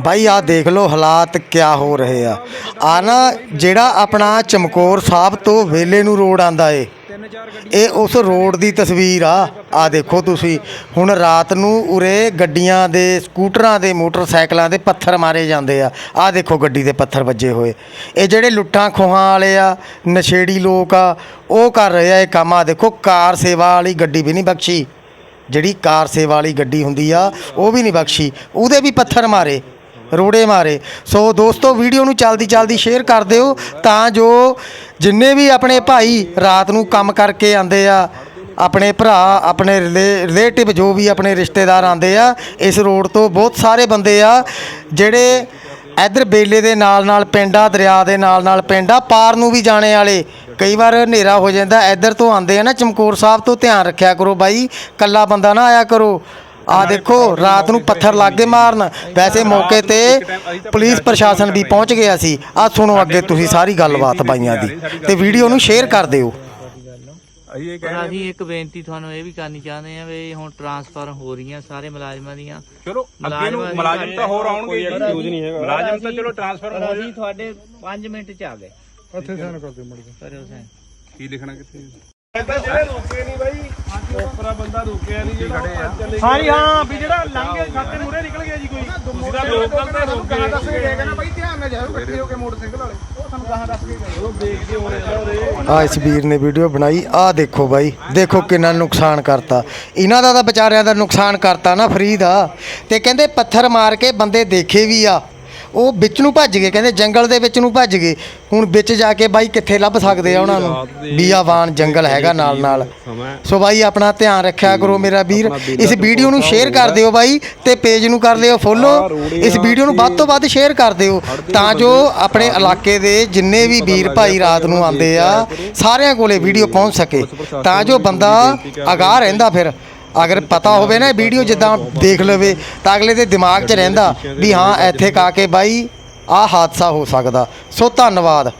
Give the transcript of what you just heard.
ਬਾਈ ਆ ਦੇਖ ਲਓ ਹਾਲਾਤ ਕਿਆ ਹੋ ਰਹੇ ਆ। ਆ ਨਾ ਜਿਹੜਾ ਆਪਣਾ ਚਮਕੌਰ ਸਾਹਿਬ ਤੋਂ ਵੇਲੇ ਨੂੰ ਰੋਡ ਆਂਦਾ ਏ ਇਹ ਉਸ ਰੋਡ ਦੀ ਤਸਵੀਰ ਆ। ਆ ਦੇਖੋ ਤੁਸੀਂ ਹੁਣ ਰਾਤ ਨੂੰ ਉਰੇ ਗੱਡੀਆਂ ਦੇ ਸਕੂਟਰਾਂ ਦੇ ਮੋਟਰਸਾਈਕਲਾਂ ਦੇ ਪੱਥਰ ਮਾਰੇ ਜਾਂਦੇ ਆ। ਆ ਦੇਖੋ ਗੱਡੀ ਦੇ ਪੱਥਰ ਵੱਜੇ ਹੋਏ। ਇਹ ਜਿਹੜੇ ਲੁੱਟਾਂ ਖੋਹਾਂ ਵਾਲੇ ਆ ਨਸ਼ੇੜੀ ਲੋਕ ਆ ਉਹ ਕਰ ਰਹੇ ਆ ਇਹ ਕੰਮ। ਆ ਦੇਖੋ ਕਾਰ ਸੇਵਾ ਵਾਲੀ ਗੱਡੀ ਵੀ ਨਹੀਂ ਬਖਸ਼ੀ। ਜਿਹੜੀ ਕਾਰ ਸੇਵਾ ਵਾਲੀ ਗੱਡੀ ਹੁੰਦੀ ਆ, ਉਹ ਵੀ ਨਹੀਂ ਬਖਸ਼ੀ। ਉਹਦੇ ਵੀ ਪੱਥਰ ਮਾਰੇ, ਰੋੜੇ ਮਾਰੇ। ਸੋ ਦੋਸਤੋ, ਵੀਡੀਓ ਨੂੰ ਚਲਦੀ ਚਲਦੀ ਸ਼ੇਅਰ ਕਰ ਦਿਓ, ਤਾਂ ਜੋ ਜਿੰਨੇ ਵੀ ਆਪਣੇ ਭਾਈ ਰਾਤ ਨੂੰ ਕੰਮ ਕਰਕੇ ਆਂਦੇ ਆ, ਆਪਣੇ ਭਰਾ, ਆਪਣੇ ਰਿਲੇਟਿਵ ਜੋ ਵੀ ਆਪਣੇ ਰਿਸ਼ਤੇਦਾਰ ਆਂਦੇ ਆ, ਇਸ ਰੋਡ ਤੋਂ ਬਹੁਤ ਸਾਰੇ ਬੰਦੇ ਆ, ਜਿਹੜੇ ਇਧਰ ਬੇਲੇ ਦੇ ਨਾਲ ਨਾਲ ਪਿੰਡਾਂ, ਦਰਿਆ ਦੇ ਨਾਲ ਨਾਲ ਪਿੰਡਾਂ, ਪਾਰ ਨੂੰ ਵੀ ਜਾਣੇ ਵਾਲੇ ਕਈ ਵਾਰ ਹਨੇਰਾ ਹੋ ਜਾਂਦਾ ਇਧਰ ਤੋਂ ਆਂਦੇ ਆ ਨਾ ਚਮਕੌਰ ਸਾਹਿਬ ਤੋਂ ਧਿਆਨ ਰੱਖਿਆ ਕਰੋ ਬਾਈ ਕੱਲਾ ਬੰਦਾ ਨਾ ਆਇਆ ਕਰੋ। ਆ ਦੇਖੋ ਰਾਤ ਨੂੰ ਪੱਥਰ ਲੱਗ ਗਏ ਮਾਰਨ। ਵੈਸੇ ਮੌਕੇ ਤੇ ਪੁਲਿਸ ਪ੍ਰਸ਼ਾਸਨ ਵੀ ਪਹੁੰਚ ਗਿਆ ਸੀ। ਆ ਸੁਣੋ ਅੱਗੇ ਤੁਸੀਂ ਸਾਰੀ ਗੱਲਬਾਤ ਬਾਈਆਂ ਦੀ ਤੇ ਵੀਡੀਓ ਨੂੰ ਸ਼ੇਅਰ ਕਰ ਦਿਓ। ਅਸੀਂ ਇਹ ਅਸੀਂ ਇੱਕ ਬੇਨਤੀ ਤੁਹਾਨੂੰ ਇਹ ਵੀ ਕਰਨੀ ਚਾਹੁੰਦੇ ਆ ਵੀ ਹੁਣ ਟਰਾਂਸਫਰ ਹੋ ਰਹੀਆਂ ਸਾਰੇ ਮੁਲਾਜ਼ਮਾਂ ਦੀਆਂ। ਚਲੋ ਅੱਗੇ ਨੂੰ ਮੁਲਾਜ਼ਮ ਤਾਂ ਹੋਰ ਆਉਣਗੇ ਜੀ। ਨਹੀਂ ਹੈਗਾ। ਮੁਲਾਜ਼ਮ ਤਾਂ ਚਲੋ ਟ੍ਰਾਂਸਫਰ ਹੋ ਅਸੀਂ ਤੁਹਾਡੇ 5 ਮਿੰਟ ਚ ਆ ਗਏ। ਉੱਥੇ ਸਾਨ ਕਰ ਦਿਓ ਮੜ ਕਰਿਓ ਸੈਨ ਕੀ ਲਿਖਣਾ ਕਿੱਥੇ? ਹਾਂਜੀ ਹਾਂ ਵੀ ਜਿਹੜਾ ਲੰਘੇ ਖਾਤੇ ਮੂਰੇ ਨਿਕਲ ਗਿਆ ਜੀ ਕੋਈ। ਜਿਹਦਾ ਲੋਕਲ ਤੇ ਰੋਕੇ ਦੱਸ ਕੇ ਗਏ। ਨਾ ਬਾਈ ਧਿਆਨ ਨਾਲ ਜਾਓ ਇਕੱਠੇ ਹੋ ਕੇ ਮੋਟਰਸਾਈਕਲ ਵਾਲੇ। ਉਹ ਸਾਨੂੰ ਕਹਾਂ ਦੱਸ ਕੇ ਗਏ। ਉਹ ਦੇਖ ਕੇ ਹੋਰੇ ਆ ਇਸ ਵੀਰ ਨੇ ਵੀਡੀਓ ਬਣਾਈ। ਆ ਦੇਖੋ ਬਾਈ ਦੇਖੋ ਕਿੰਨਾ ਨੁਕਸਾਨ ਕਰਤਾ। ਇਹਨਾਂ ਦਾ ਤਾਂ ਵਿਚਾਰਿਆਂ ਦਾ ਨੁਕਸਾਨ ਕਰਤਾ ਨਾ ਫਰੀ ਦਾ ਤੇ ਕਹਿੰਦੇ ਪੱਥਰ ਮਾਰ ਕੇ ਬੰਦੇ ਦੇਖੇ ਵੀ ਆ। ਉਹ ਵਿੱਚ ਨੂੰ ਭੱਜ ਗਏ ਕਹਿੰਦੇ ਜੰਗਲ ਦੇ ਵਿੱਚ ਨੂੰ ਭੱਜ ਗਏ। ਹੁਣ ਵਿੱਚ ਜਾ ਕੇ ਬਾਈ ਕਿੱਥੇ ਲੱਭ ਸਕਦੇ ਆ ਉਹਨਾਂ ਨੂੰ? ਬੀਆਵਾਨ ਜੰਗਲ ਹੈਗਾ ਨਾਲ ਨਾਲ। ਸੋ ਬਾਈ ਆਪਣਾ ਧਿਆਨ ਰੱਖਿਆ ਕਰੋ ਮੇਰਾ ਵੀਰ। ਇਸ ਵੀਡੀਓ ਨੂੰ ਸ਼ੇਅਰ ਕਰ ਦਿਓ ਬਾਈ ਤੇ ਪੇਜ ਨੂੰ ਕਰ ਲਿਓ ਫੋਲੋ। ਇਸ ਵੀਡੀਓ ਨੂੰ ਵੱਧ ਤੋਂ ਵੱਧ ਸ਼ੇਅਰ ਕਰ ਦਿਓ ਤਾਂ ਜੋ ਆਪਣੇ ਇਲਾਕੇ ਦੇ ਜਿੰਨੇ ਵੀ ਵੀਰ ਭਾਈ ਰਾਤ ਨੂੰ ਆਉਂਦੇ ਆ ਸਾਰਿਆਂ ਕੋਲੇ ਵੀਡੀਓ ਪਹੁੰਚ ਸਕੇ। ਤਾਂ ਜੋ ਬੰਦਾ ਅਗਾਹ ਰਹਿੰਦਾ ਫਿਰ। ਅਗਰ ਪਤਾ ਹੋਵੇ ਨਾ ਵੀਡੀਓ ਜਿੱਦਾਂ ਦੇਖ ਲਵੇ ਤਾਂ ਅਗਲੇ ਦੇ ਦਿਮਾਗ 'ਚ ਰਹਿੰਦਾ ਵੀ ਹਾਂ, ਇੱਥੇ ਕਾ ਕੇ ਬਾਈ ਆਹ ਹਾਦਸਾ ਹੋ ਸਕਦਾ। ਸੋ ਧੰਨਵਾਦ।